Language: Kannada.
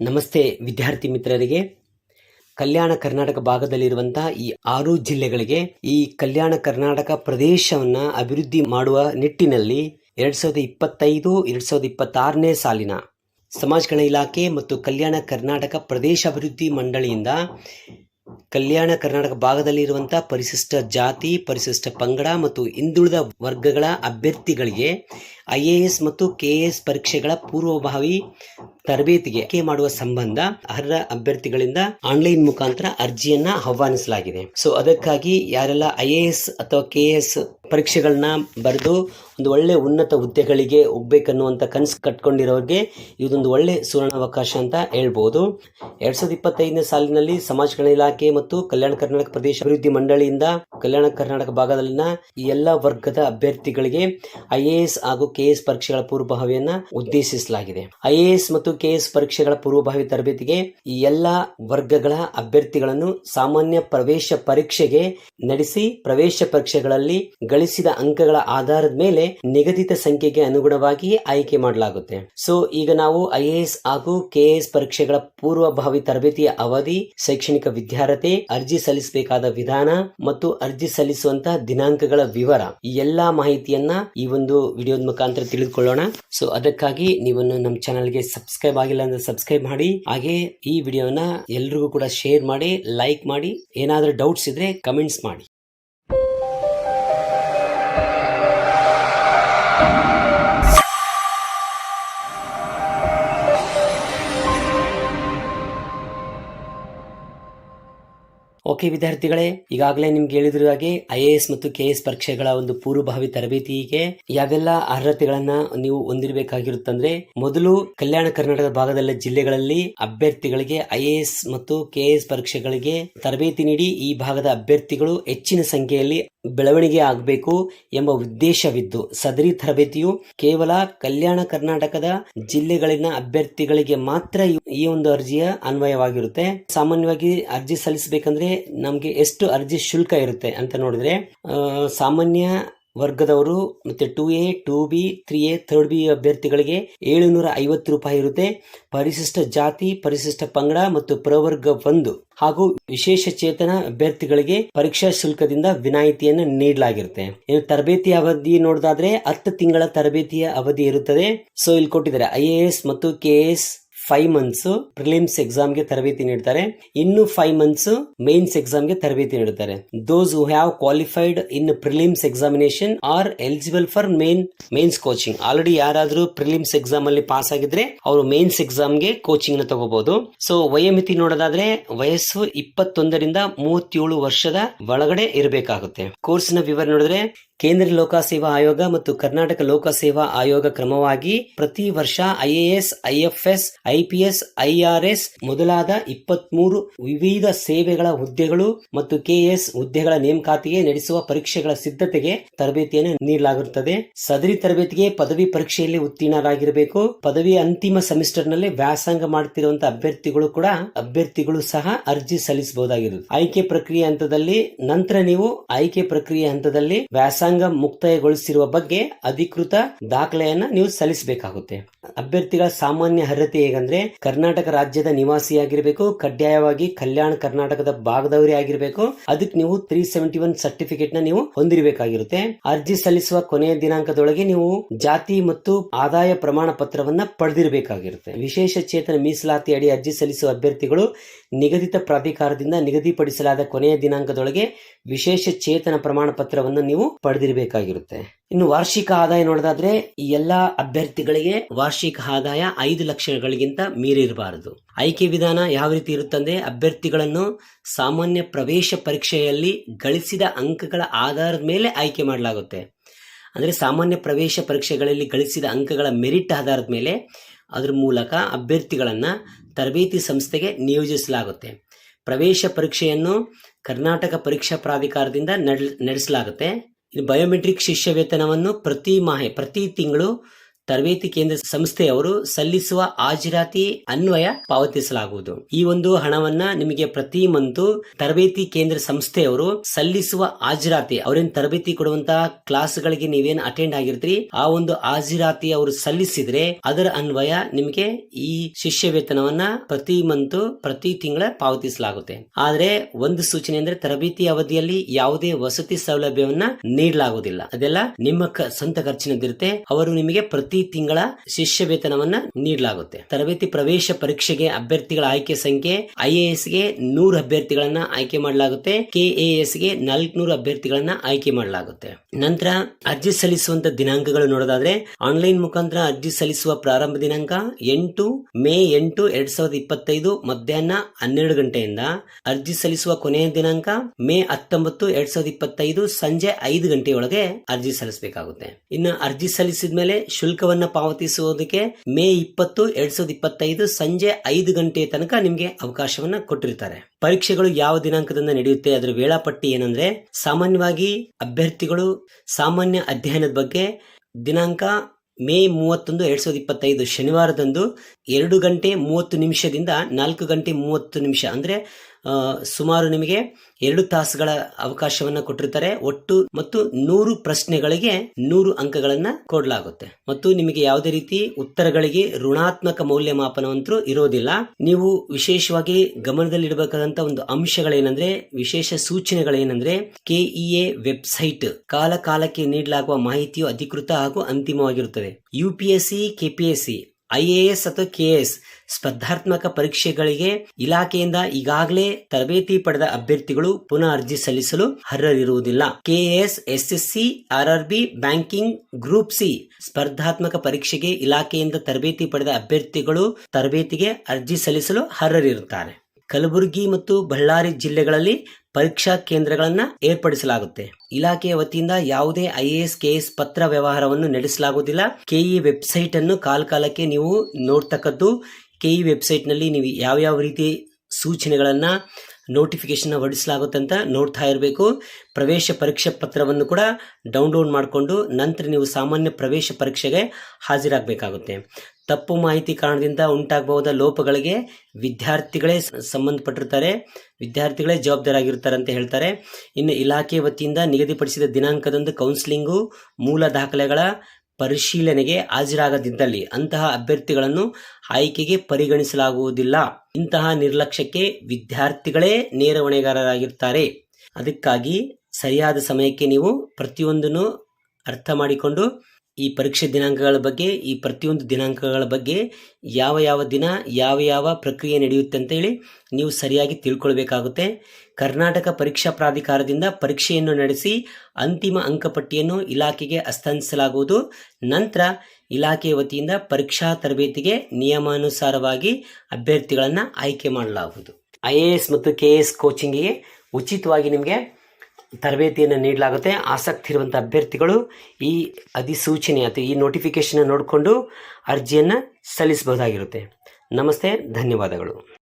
ನಮಸ್ತೆ ವಿದ್ಯಾರ್ಥಿ ಮಿತ್ರರಿಗೆ. ಕಲ್ಯಾಣ ಕರ್ನಾಟಕ ಭಾಗದಲ್ಲಿರುವಂತಹ ಈ ಆರು ಜಿಲ್ಲೆಗಳಿಗೆ ಈ ಕಲ್ಯಾಣ ಕರ್ನಾಟಕ ಪ್ರದೇಶವನ್ನ ಅಭಿವೃದ್ಧಿ ಮಾಡುವ ನಿಟ್ಟಿನಲ್ಲಿ ಎರಡ್ ಸಾವಿರದ ಇಪ್ಪತ್ತೈದು, ಎರಡ್ ಸಾವಿರದ ಇಪ್ಪತ್ತಾರನೇ ಸಾಲಿನ ಸಮಾಜ ಇಲಾಖೆ ಮತ್ತು ಕಲ್ಯಾಣ ಕರ್ನಾಟಕ ಪ್ರದೇಶ ಅಭಿವೃದ್ಧಿ ಮಂಡಳಿಯಿಂದ ಕಲ್ಯಾಣ ಕರ್ನಾಟಕ ಭಾಗದಲ್ಲಿರುವಂಥ ಪರಿಶಿಷ್ಟ ಜಾತಿ, ಪರಿಶಿಷ್ಟ ಪಂಗಡ ಮತ್ತು ಹಿಂದುಳಿದ ವರ್ಗಗಳ ಅಭ್ಯರ್ಥಿಗಳಿಗೆ ಐ ಎ ಎಸ್ ಮತ್ತು ಕೆ ಎಸ್ ಪರೀಕ್ಷೆಗಳ ಪೂರ್ವಭಾವಿ ತರಬೇತಿಗೆ ಆಯ್ಕೆ ಮಾಡುವ ಸಂಬಂಧ ಅರ್ಹ ಅಭ್ಯರ್ಥಿಗಳಿಂದ ಆನ್ಲೈನ್ ಮುಖಾಂತರ ಅರ್ಜಿಯನ್ನ ಆಹ್ವಾನಿಸಲಾಗಿದೆ. ಸೊ ಅದಕ್ಕಾಗಿ ಯಾರೆಲ್ಲ ಐ ಎ ಎಸ್ ಅಥವಾ ಕೆ ಎಸ್ ಪರೀಕ್ಷೆಗಳನ್ನ ಬರೆದು ಒಂದು ಒಳ್ಳೆ ಉನ್ನತ ಹುದ್ದೆಗಳಿಗೆ ಹೋಗ್ಬೇಕನ್ನುವಂಥ ಕನಸು ಕಟ್ಕೊಂಡಿರೋರಿಗೆ ಇದೊಂದು ಒಳ್ಳೆ ಸುವರ್ಣಾವಕಾಶ ಅಂತ ಹೇಳ್ಬೋದು. ಎರಡ್ ಸಾವಿರದ ಇಪ್ಪತ್ತೈದನೇ ಸಾಲಿನಲ್ಲಿ ಸಮಾಜ ಕಲ್ಯಾಣ ಇಲಾಖೆ ಮತ್ತು ಕಲ್ಯಾಣ ಕರ್ನಾಟಕ ಪ್ರದೇಶ ಅಭಿವೃದ್ಧಿ ಮಂಡಳಿಯಿಂದ ಕಲ್ಯಾಣ ಕರ್ನಾಟಕ ಭಾಗದಲ್ಲಿನ ಈ ಎಲ್ಲ ವರ್ಗದ ಅಭ್ಯರ್ಥಿಗಳಿಗೆ ಐ ಎ ಎಸ್ ಹಾಗೂ ಕೆ ಎಸ್ ಪರೀಕ್ಷೆಗಳ ಪೂರ್ವಭಾವಿಯನ್ನ ಉದ್ದೇಶಿಸಲಾಗಿದೆ. ಐಎಎಸ್ ಮತ್ತು ಕೆಎಸ್ ಪರೀಕ್ಷೆಗಳ ಪೂರ್ವಭಾವಿ ತರಬೇತಿಗೆ ಈ ಎಲ್ಲ ವರ್ಗಗಳ ಅಭ್ಯರ್ಥಿಗಳನ್ನು ಸಾಮಾನ್ಯ ಪ್ರವೇಶ ಪರೀಕ್ಷೆಗೆ ನಡೆಸಿ ಪ್ರವೇಶ ಪರೀಕ್ಷೆಗಳಲ್ಲಿ ಗಳಿಸಿದ ಅಂಕಗಳ ಆಧಾರದ ಮೇಲೆ ನಿಗದಿತ ಸಂಖ್ಯೆಗೆ ಅನುಗುಣವಾಗಿ ಆಯ್ಕೆ ಮಾಡಲಾಗುತ್ತೆ. ಸೊ ಈಗ ನಾವು ಐಎಎಸ್ ಹಾಗೂ ಕೆಎಸ್ ಪರೀಕ್ಷೆಗಳ ಪೂರ್ವಭಾವಿ ತರಬೇತಿಯ ಅವಧಿ, ಶೈಕ್ಷಣಿಕ ವಿದ್ಯಾರ್ಹತೆ, ಅರ್ಜಿ ಸಲ್ಲಿಸಬೇಕಾದ ವಿಧಾನ ಮತ್ತು ಅರ್ಜಿ ಸಲ್ಲಿಸುವಂತಹ ದಿನಾಂಕಗಳ ವಿವರ ಈ ಎಲ್ಲಾ ಮಾಹಿತಿಯನ್ನ ಈ ಒಂದು ವಿಡಿಯೋ ತಿಳಿದುಕೊಳ್ಳೋಣ. ಸೊ ಅದಕ್ಕಾಗಿ ನೀವನ್ನು ನಮ್ಮ ಚಾನಲ್ಗೆ ಸಬ್ಸ್ಕ್ರೈಬ್ ಆಗಿಲ್ಲ ಅಂದ್ರೆ ಸಬ್ಸ್ಕ್ರೈಬ್ ಮಾಡಿ. ಹಾಗೆ ಈ ವಿಡಿಯೋನ ಎಲ್ರಿಗೂ ಕೂಡ ಶೇರ್ ಮಾಡಿ ಲೈಕ್ ಮಾಡಿ. ಏನಾದರೂ ಡೌಟ್ಸ್ ಇದ್ರೆ ಕಮೆಂಟ್ಸ್ ಮಾಡಿ. ಓಕೆ ವಿದ್ಯಾರ್ಥಿಗಳೇ, ಈಗಾಗಲೇ ನಿಮ್ಗೆ ಹೇಳಿದ್ರ ಹಾಗೆ ಐ ಮತ್ತು ಕೆ ಎಸ್ ಪರೀಕ್ಷೆಗಳ ಒಂದು ಪೂರ್ವಭಾವಿ ತರಬೇತಿಗೆ ಯಾವೆಲ್ಲ ಅರ್ಹತೆಗಳನ್ನ ನೀವು ಹೊಂದಿರಬೇಕಾಗಿರುತ್ತಂದ್ರೆ, ಮೊದಲು ಕಲ್ಯಾಣ ಕರ್ನಾಟಕ ಭಾಗದಲ್ಲ ಜಿಲ್ಲೆಗಳಲ್ಲಿ ಅಭ್ಯರ್ಥಿಗಳಿಗೆ ಐ ಮತ್ತು ಕೆ ಎಸ್ ಪರೀಕ್ಷೆಗಳಿಗೆ ತರಬೇತಿ ನೀಡಿ ಈ ಭಾಗದ ಅಭ್ಯರ್ಥಿಗಳು ಹೆಚ್ಚಿನ ಸಂಖ್ಯೆಯಲ್ಲಿ ಬೆಳವಣಿಗೆ ಆಗಬೇಕು ಎಂಬ ಉದ್ದೇಶವಿದ್ದು ಸದರಿ ತರಬೇತಿಯು ಕೇವಲ ಕಲ್ಯಾಣ ಕರ್ನಾಟಕದ ಜಿಲ್ಲೆಗಳಿನ ಅಭ್ಯರ್ಥಿಗಳಿಗೆ ಮಾತ್ರ ಈ ಒಂದು ಅರ್ಜಿಯ ಅನ್ವಯವಾಗಿರುತ್ತೆ. ಸಾಮಾನ್ಯವಾಗಿ ಅರ್ಜಿ ಸಲ್ಲಿಸಬೇಕಂದ್ರೆ ನಮಗೆ ಎಷ್ಟು ಅರ್ಜಿ ಶುಲ್ಕ ಇರುತ್ತೆ ಅಂತ ನೋಡಿದ್ರೆ ಸಾಮಾನ್ಯ ವರ್ಗದವರು ಮತ್ತೆ two A two B three A third B ಅಭ್ಯರ್ಥಿಗಳಿಗೆ ಏಳುನೂರ ಐವತ್ತು ರೂಪಾಯಿ ಇರುತ್ತೆ. ಪರಿಶಿಷ್ಟ ಜಾತಿ, ಪರಿಶಿಷ್ಟ ಪಂಗಡ ಮತ್ತು ಪ್ರವರ್ಗ ಒಂದು ಹಾಗೂ ವಿಶೇಷ ಚೇತನ ಅಭ್ಯರ್ಥಿಗಳಿಗೆ ಪರೀಕ್ಷಾ ಶುಲ್ಕದಿಂದ ವಿನಾಯಿತಿಯನ್ನು ನೀಡಲಾಗಿರುತ್ತೆ. ಇನ್ನು ತರಬೇತಿ ಅವಧಿ ನೋಡೋದಾದ್ರೆ ಹತ್ತು ತಿಂಗಳ ತರಬೇತಿಯ ಅವಧಿ ಇರುತ್ತದೆ. ಸೊ ಇಲ್ಲಿ ಕೊಟ್ಟಿದ್ದಾರೆ ಐ ಎ ಎಸ್ ಮತ್ತು K S five months prelims ಎಕ್ಸಾಮ್ಗೆ ತರಬೇತಿ ನೀಡ್ತಾರೆ. ಇನ್ನು ಫೈವ್ ಮಂತ್ಸ್ ಮೇನ್ಸ್ ಎಕ್ಸಾಮ್ಗೆ ತರಬೇತಿ ನೀಡುತ್ತಾರೆ those who have qualified in prelims examination are eligible for main mains coaching already ಯಾರಾದರೂ ಪ್ರಿಲಿಮ್ಸ್ ಎಕ್ಸಾಮ್ ಅಲ್ಲಿ ಪಾಸ್ ಆಗಿದ್ರೆ ಅವರು ಮೇನ್ಸ್ ಎಕ್ಸಾಮ್ಗೆ ಕೋಚಿಂಗ್ನ ತಗೋಬಹುದು ಸೊ ವಯೋಮಿತಿ ನೋಡೋದಾದ್ರೆ ವಯಸ್ಸು ಇಪ್ಪತ್ತೊಂದರಿಂದ ಮೂವತ್ತೇಳು ವರ್ಷದ ಒಳಗಡೆ ಇರಬೇಕಾಗುತ್ತೆ. ಕೋರ್ಸ್ನ ವಿವರ ನೋಡಿದ್ರೆ ಕೇಂದ್ರ ಲೋಕಸೇವಾ ಆಯೋಗ ಮತ್ತು ಕರ್ನಾಟಕ ಲೋಕಸೇವಾ ಆಯೋಗ ಕ್ರಮವಾಗಿ ಪ್ರತಿ ವರ್ಷ ಐಎಎಸ್, ಐಎಫ್ಎಸ್, ಐಪಿಎಸ್, ಐಆರ್ಎಸ್ ಮೊದಲಾದ ಇಪ್ಪತ್ಮೂರು ವಿವಿಧ ಸೇವೆಗಳ ಹುದ್ದೆಗಳು ಮತ್ತು ಕೆಎಎಸ್ ಹುದ್ದೆಗಳ ನೇಮಕಾತಿಗೆ ನಡೆಸುವ ಪರೀಕ್ಷೆಗಳ ಸಿದ್ಧತೆಗೆ ತರಬೇತಿಯನ್ನು ನೀಡಲಾಗುತ್ತದೆ. ಸದರಿ ತರಬೇತಿಗೆ ಪದವಿ ಪರೀಕ್ಷೆಯಲ್ಲಿ ಉತ್ತೀರ್ಣರಾಗಿರಬೇಕು. ಪದವಿ ಅಂತಿಮ ಸೆಮಿಸ್ಟರ್ನಲ್ಲಿ ವ್ಯಾಸಂಗ ಮಾಡುತ್ತಿರುವಂತಹ ಅಭ್ಯರ್ಥಿಗಳು ಕೂಡ ಅಭ್ಯರ್ಥಿಗಳು ಸಹ ಅರ್ಜಿ ಸಲ್ಲಿಸಬಹುದಾಗಿದೆ ಆಯ್ಕೆ ಪ್ರಕ್ರಿಯೆ ಹಂತದಲ್ಲಿ, ನಂತರ ನೀವು ಆಯ್ಕೆ ಪ್ರಕ್ರಿಯೆ ಹಂತದಲ್ಲಿ ವ್ಯಾಸಂಗ ಮುಕ್ತಾಯಗೊಳಿಸಿರುವ ಬಗ್ಗೆ ಅಧಿಕೃತ ದಾಖಲೆಯನ್ನ ನೀವು ಸಲ್ಲಿಸಬೇಕಾಗುತ್ತೆ. ಅಭ್ಯರ್ಥಿಗಳ ಸಾಮಾನ್ಯ ಅರ್ಹತೆ ಹೇಗಂದ್ರೆ ಕರ್ನಾಟಕ ರಾಜ್ಯದ ನಿವಾಸಿಯಾಗಿರಬೇಕು, ಕಡ್ಡಾಯವಾಗಿ ಕಲ್ಯಾಣ ಕರ್ನಾಟಕದ ಭಾಗದವರೇ ಆಗಿರಬೇಕು, ಅದಕ್ಕೆ ನೀವು ತ್ರೀ ಸೆವೆಂಟಿ ಒನ್ ಸರ್ಟಿಫಿಕೇಟ್ನ ನೀವು ಹೊಂದಿರಬೇಕಾಗಿರುತ್ತೆ. ಅರ್ಜಿ ಸಲ್ಲಿಸುವ ಕೊನೆಯ ದಿನಾಂಕದೊಳಗೆ ನೀವು ಜಾತಿ ಮತ್ತು ಆದಾಯ ಪ್ರಮಾಣ ಪತ್ರವನ್ನ ಪಡೆದಿರಬೇಕಾಗಿರುತ್ತೆ. ವಿಶೇಷ ಚೇತನ ಮೀಸಲಾತಿ ಅಡಿ ಅರ್ಜಿ ಸಲ್ಲಿಸುವ ಅಭ್ಯರ್ಥಿಗಳು ನಿಗದಿತ ಪ್ರಾಧಿಕಾರದಿಂದ ನಿಗದಿಪಡಿಸಲಾದ ಕೊನೆಯ ದಿನಾಂಕದೊಳಗೆ ವಿಶೇಷ ಚೇತನ ಪ್ರಮಾಣ ಪತ್ರವನ್ನು ನೀವು ಪಡೆದಿರಬೇಕಾಗಿರುತ್ತೆ. ಇನ್ನು ವಾರ್ಷಿಕ ಆದಾಯ ನೋಡೋದಾದ್ರೆ ಈ ಎಲ್ಲಾ ಅಭ್ಯರ್ಥಿಗಳಿಗೆ ವಾರ್ಷಿಕ ಆದಾಯ ಐದು ಲಕ್ಷಗಳಿಗಿಂತ ಮೀರಿರಬಾರದು. ಆಯ್ಕೆ ವಿಧಾನ ಯಾವ ರೀತಿ ಇರುತ್ತಂದ್ರೆ ಅಭ್ಯರ್ಥಿಗಳನ್ನು ಸಾಮಾನ್ಯ ಪ್ರವೇಶ ಪರೀಕ್ಷೆಯಲ್ಲಿ ಗಳಿಸಿದ ಅಂಕಗಳ ಆಧಾರದ ಮೇಲೆ ಆಯ್ಕೆ ಮಾಡಲಾಗುತ್ತೆ. ಅಂದರೆ ಸಾಮಾನ್ಯ ಪ್ರವೇಶ ಪರೀಕ್ಷೆಗಳಲ್ಲಿ ಗಳಿಸಿದ ಅಂಕಗಳ ಮೆರಿಟ್ ಆಧಾರದ ಮೇಲೆ ಅದರ ಮೂಲಕ ಅಭ್ಯರ್ಥಿಗಳನ್ನು ತರಬೇತಿ ಸಂಸ್ಥೆಗೆ ನಿಯೋಜಿಸಲಾಗುತ್ತೆ. ಪ್ರವೇಶ ಪರೀಕ್ಷೆಯನ್ನು ಕರ್ನಾಟಕ ಪರೀಕ್ಷಾ ಪ್ರಾಧಿಕಾರದಿಂದ ನಡ್- ನಡೆಸಲಾಗುತ್ತೆ. ಬಯೋಮೆಟ್ರಿಕ್ ಶಿಷ್ಯ ವೇತನವನ್ನು ಪ್ರತಿ ಮಾಹೆ ಪ್ರತಿ ತಿಂಗಳು ತರಬೇತಿ ಕೇಂದ್ರ ಸಂಸ್ಥೆಯವರು ಸಲ್ಲಿಸುವ ಹಾಜರಾತಿ ಅನ್ವಯ ಪಾವತಿಸಲಾಗುವುದು. ಈ ಒಂದು ಹಣವನ್ನ ನಿಮಗೆ ಪ್ರತಿ ಮಂತು ತರಬೇತಿ ಕೇಂದ್ರ ಸಂಸ್ಥೆಯವರು ಸಲ್ಲಿಸುವ ಹಾಜರಾತಿ, ಅವರೇನ್ ತರಬೇತಿ ಕೊಡುವಂತಹ ಕ್ಲಾಸ್ಗಳಿಗೆ ನೀವೇನ್ ಅಟೆಂಡ್ ಆಗಿರ್ತೀರಿ, ಆ ಒಂದು ಹಾಜರಾತಿ ಅವರು ಸಲ್ಲಿಸಿದ್ರೆ ಅದರ ಅನ್ವಯ ನಿಮಗೆ ಈ ಶಿಷ್ಯ ವೇತನವನ್ನ ಪ್ರತಿ ಮಂತು ಪ್ರತಿ ತಿಂಗಳ ಪಾವತಿಸಲಾಗುತ್ತೆ. ಆದ್ರೆ ಒಂದು ಸೂಚನೆ ಅಂದ್ರೆ ತರಬೇತಿ ಅವಧಿಯಲ್ಲಿ ಯಾವುದೇ ವಸತಿ ಸೌಲಭ್ಯವನ್ನ ನೀಡಲಾಗುವುದಿಲ್ಲ. ಅದೆಲ್ಲ ನಿಮ್ಮ ಸ್ವಂತ ಖರ್ಚಿನದಿರುತ್ತೆ ಅವರು ನಿಮಗೆ ಪ್ರತಿ ತಿಂಗಳ ಶಿಷ್ಯ ವೇತನವನ್ನ ನೀಡಲಾಗುತ್ತೆ. ತರಬೇತಿ ಪ್ರವೇಶ ಪರೀಕ್ಷೆಗೆ ಅಭ್ಯರ್ಥಿಗಳ ಆಯ್ಕೆ ಸಂಖ್ಯೆ ಐಎಎಸ್ಗೆ ನೂರು ಅಭ್ಯರ್ಥಿಗಳನ್ನ ಆಯ್ಕೆ ಮಾಡಲಾಗುತ್ತೆ. ಕೆಎಎಸ್ಗೆ ನಾಲ್ಕುನೂರು ಅಭ್ಯರ್ಥಿಗಳನ್ನ ಆಯ್ಕೆ ಮಾಡಲಾಗುತ್ತೆ. ನಂತರ ಅರ್ಜಿ ಸಲ್ಲಿಸುವಂತ ದಿನಾಂಕಗಳು ನೋಡೋದಾದ್ರೆ, ಆನ್ಲೈನ್ ಮುಖಾಂತರ ಅರ್ಜಿ ಸಲ್ಲಿಸುವ ಪ್ರಾರಂಭ ದಿನಾಂಕ ಎಂಟು ಮೇ ಎಂಟು ಎರಡ್ ಸಾವಿರದ ಇಪ್ಪತ್ತೈದು ಮಧ್ಯಾಹ್ನ ಹನ್ನೆರಡು ಗಂಟೆಯಿಂದ, ಅರ್ಜಿ ಸಲ್ಲಿಸುವ ಕೊನೆಯ ದಿನಾಂಕ ಮೇ ಹತ್ತೊಂಬತ್ತು ಎರಡ್ ಸಾವಿರದ ಇಪ್ಪತ್ತೈದು ಸಂಜೆ ಐದು ಗಂಟೆಯೊಳಗೆ ಅರ್ಜಿ ಸಲ್ಲಿಸಬೇಕಾಗುತ್ತೆ. ಇನ್ನು ಅರ್ಜಿ ಸಲ್ಲಿಸಿದ ಮೇಲೆ ಶುಲ್ಕವನ್ನ ಪಾವತಿಸುವುದಕ್ಕೆ ಮೇ ಇಪ್ಪತ್ತು, ಎರಡ್ ಸಾವಿರದ ಇಪ್ಪತ್ತೈದು ಸಂಜೆ ಐದು ಗಂಟೆ ತನಕ ನಿಮಗೆ ಅವಕಾಶವನ್ನ ಕೊಟ್ಟಿರ್ತಾರೆ. ಪರೀಕ್ಷೆಗಳು ಯಾವ ದಿನಾಂಕದಿಂದ ನಡೆಯುತ್ತೆ, ಅದರ ವೇಳಾಪಟ್ಟಿ ಏನಂದ್ರೆ, ಸಾಮಾನ್ಯವಾಗಿ ಅಭ್ಯರ್ಥಿಗಳು ಸಾಮಾನ್ಯ ಅಧ್ಯಯನದ ಬಗ್ಗೆ ದಿನಾಂಕ ಮೇ ಮೂವತ್ತೊಂದು, ಎರಡ್ ಸಾವಿರದ ಇಪ್ಪತ್ತೈದು ಶನಿವಾರದಂದು ಎರಡು ಗಂಟೆ ಮೂವತ್ತು ನಿಮಿಷದಿಂದ ನಾಲ್ಕು ಗಂಟೆ ಮೂವತ್ತು ನಿಮಿಷ, ಅಂದ್ರೆ ಸುಮಾರು ನಿಮಗೆ ಎರಡು ತಾಸುಗಳ ಅವಕಾಶವನ್ನ ಕೊಟ್ಟಿರ್ತಾರೆ. ಒಟ್ಟು ಮತ್ತು ನೂರು ಪ್ರಶ್ನೆಗಳಿಗೆ ನೂರು ಅಂಕಗಳನ್ನ ಕೊಡಲಾಗುತ್ತೆ. ಮತ್ತು ನಿಮಗೆ ಯಾವುದೇ ರೀತಿ ಉತ್ತರಗಳಿಗೆ ಋಣಾತ್ಮಕ ಮೌಲ್ಯಮಾಪನವಂತೂ ಇರೋದಿಲ್ಲ. ನೀವು ವಿಶೇಷವಾಗಿ ಗಮನದಲ್ಲಿಡಬೇಕಾದಂತ ಒಂದು ಅಂಶಗಳೇನಂದ್ರೆ, ವಿಶೇಷ ಸೂಚನೆಗಳೇನಂದ್ರೆ, ಕೆಇಎ ವೆಬ್ಸೈಟ್ ಕಾಲ ಕಾಲಕ್ಕೆ ನೀಡಲಾಗುವ ಮಾಹಿತಿಯು ಅಧಿಕೃತ ಹಾಗೂ ಅಂತಿಮವಾಗಿರುತ್ತದೆ. ಯುಪಿಎಸ್ಸಿ, ಕೆಪಿಎಸ್ಸಿ ಐಎಎಸ್ ಅಥವಾ ಕೆಎಸ್ ಸ್ಪರ್ಧಾತ್ಮಕ ಪರೀಕ್ಷೆಗಳಿಗೆ ಇಲಾಖೆಯಿಂದ ಈಗಾಗಲೇ ತರಬೇತಿ ಪಡೆದ ಅಭ್ಯರ್ಥಿಗಳು ಪುನಃ ಅರ್ಜಿ ಸಲ್ಲಿಸಲು ಅರ್ಹರಿರುವುದಿಲ್ಲ. KAS, SSC, RRB, banking, group C ಸ್ಪರ್ಧಾತ್ಮಕ ಪರೀಕ್ಷೆಗೆ ಇಲಾಖೆಯಿಂದ ತರಬೇತಿ ಪಡೆದ ಅಭ್ಯರ್ಥಿಗಳು ತರಬೇತಿಗೆ ಅರ್ಜಿ ಸಲ್ಲಿಸಲು ಅರ್ಹರಿರುತ್ತಾರೆ. ಕಲಬುರಗಿ ಮತ್ತು ಬಳ್ಳಾರಿ ಜಿಲ್ಲೆಗಳಲ್ಲಿ ಪರೀಕ್ಷಾ ಕೇಂದ್ರಗಳನ್ನು ಏರ್ಪಡಿಸಲಾಗುತ್ತೆ. ಇಲಾಖೆಯ ವತಿಯಿಂದ ಯಾವುದೇ ಐಎಎಸ್ ಕೆಎಸ್ ಪತ್ರ ವ್ಯವಹಾರವನ್ನು ನಡೆಸಲಾಗುವುದಿಲ್ಲ. ಕೆಇ ವೆಬ್ಸೈಟ್ ಅನ್ನು ಕಾಲಕಾಲಕ್ಕೆ ನೀವು ನೋಡ್ತಕ್ಕದ್ದು ಕೆಇ ವೆಬ್ಸೈಟ್ನಲ್ಲಿ ನೀವು ಯಾವ್ಯಾವ ರೀತಿ ಸೂಚನೆಗಳನ್ನು ನೋಟಿಫಿಕೇಶನ್ ಹೊರಡಿಸಲಾಗುತ್ತೆ ಅಂತ ನೋಡ್ತಾ ಇರಬೇಕು. ಪ್ರವೇಶ ಪರೀಕ್ಷಾ ಪತ್ರವನ್ನು ಕೂಡ ಡೌನ್ಲೋಡ್ ಮಾಡಿಕೊಂಡು ನಂತರ ನೀವು ಸಾಮಾನ್ಯ ಪ್ರವೇಶ ಪರೀಕ್ಷೆಗೆ ಹಾಜರಾಗಬೇಕಾಗುತ್ತೆ. ತಪ್ಪು ಮಾಹಿತಿ ಕಾರಣದಿಂದ ಉಂಟಾಗಬಹುದಾದ ಲೋಪಗಳಿಗೆ ವಿದ್ಯಾರ್ಥಿಗಳೇ ಸಂಬಂಧಪಟ್ಟಿರ್ತಾರೆ. ವಿದ್ಯಾರ್ಥಿಗಳೇ ಜವಾಬ್ದಾರಾಗಿರ್ತಾರೆ ಅಂತ ಹೇಳ್ತಾರೆ. ಇನ್ನು ಇಲಾಖೆ ವತಿಯಿಂದ ನಿಗದಿಪಡಿಸಿದ ದಿನಾಂಕದಂದು ಕೌನ್ಸಿಲಿಂಗು, ಮೂಲ ದಾಖಲೆಗಳ ಪರಿಶೀಲನೆಗೆ ಹಾಜರಾಗದಿದ್ದಲ್ಲಿ ಅಂತಹ ಅಭ್ಯರ್ಥಿಗಳನ್ನು ಆಯ್ಕೆಗೆ ಪರಿಗಣಿಸಲಾಗುವುದಿಲ್ಲ. ಇಂತಹ ನಿರ್ಲಕ್ಷ್ಯಕ್ಕೆ ವಿದ್ಯಾರ್ಥಿಗಳೇ ನೇರ ಹೊಣೆಗಾರರಾಗಿರ್ತಾರೆ. ಅದಕ್ಕಾಗಿ ಸರಿಯಾದ ಸಮಯಕ್ಕೆ ನೀವು ಪ್ರತಿಯೊಂದನ್ನು ಅರ್ಥ ಮಾಡಿಕೊಂಡು ಈ ಪರೀಕ್ಷೆ ದಿನಾಂಕಗಳ ಬಗ್ಗೆ, ಈ ಪ್ರತಿಯೊಂದು ದಿನಾಂಕಗಳ ಬಗ್ಗೆ ಯಾವ ಯಾವ ದಿನ, ಯಾವ ಯಾವ ಪ್ರಕ್ರಿಯೆ ನಡೆಯುತ್ತೆ ಅಂತೇಳಿ ನೀವು ಸರಿಯಾಗಿ ತಿಳ್ಕೊಳ್ಬೇಕಾಗುತ್ತೆ. ಕರ್ನಾಟಕ ಪರೀಕ್ಷಾ ಪ್ರಾಧಿಕಾರದಿಂದ ಪರೀಕ್ಷೆಯನ್ನು ನಡೆಸಿ ಅಂತಿಮ ಅಂಕಪಟ್ಟಿಯನ್ನು ಇಲಾಖೆಗೆ ಹಸ್ತಾಂತರಿಸಲಾಗುವುದು. ನಂತರ ಇಲಾಖೆಯ ವತಿಯಿಂದ ಪರೀಕ್ಷಾ ತರಬೇತಿಗೆ ನಿಯಮಾನುಸಾರವಾಗಿ ಅಭ್ಯರ್ಥಿಗಳನ್ನು ಆಯ್ಕೆ ಮಾಡಲಾಗುವುದು. ಐ ಎ ಎಸ್ ಮತ್ತು ಕೆ ಎಸ್ ಕೋಚಿಂಗಿಗೆ ಉಚಿತವಾಗಿ ನಿಮಗೆ ತರಬೇತಿಯನ್ನು ನೀಡಲಾಗುತ್ತೆ. ಆಸಕ್ತಿ ಇರುವಂಥ ಅಭ್ಯರ್ಥಿಗಳು ಈ ಅಧಿಸೂಚನೆ ಅಥವಾ ಈ ನೋಟಿಫಿಕೇಶನ್ ನೋಡಿಕೊಂಡು ಅರ್ಜಿಯನ್ನು ಸಲ್ಲಿಸಬಹುದಾಗಿರುತ್ತೆ. ನಮಸ್ತೆ, ಧನ್ಯವಾದಗಳು.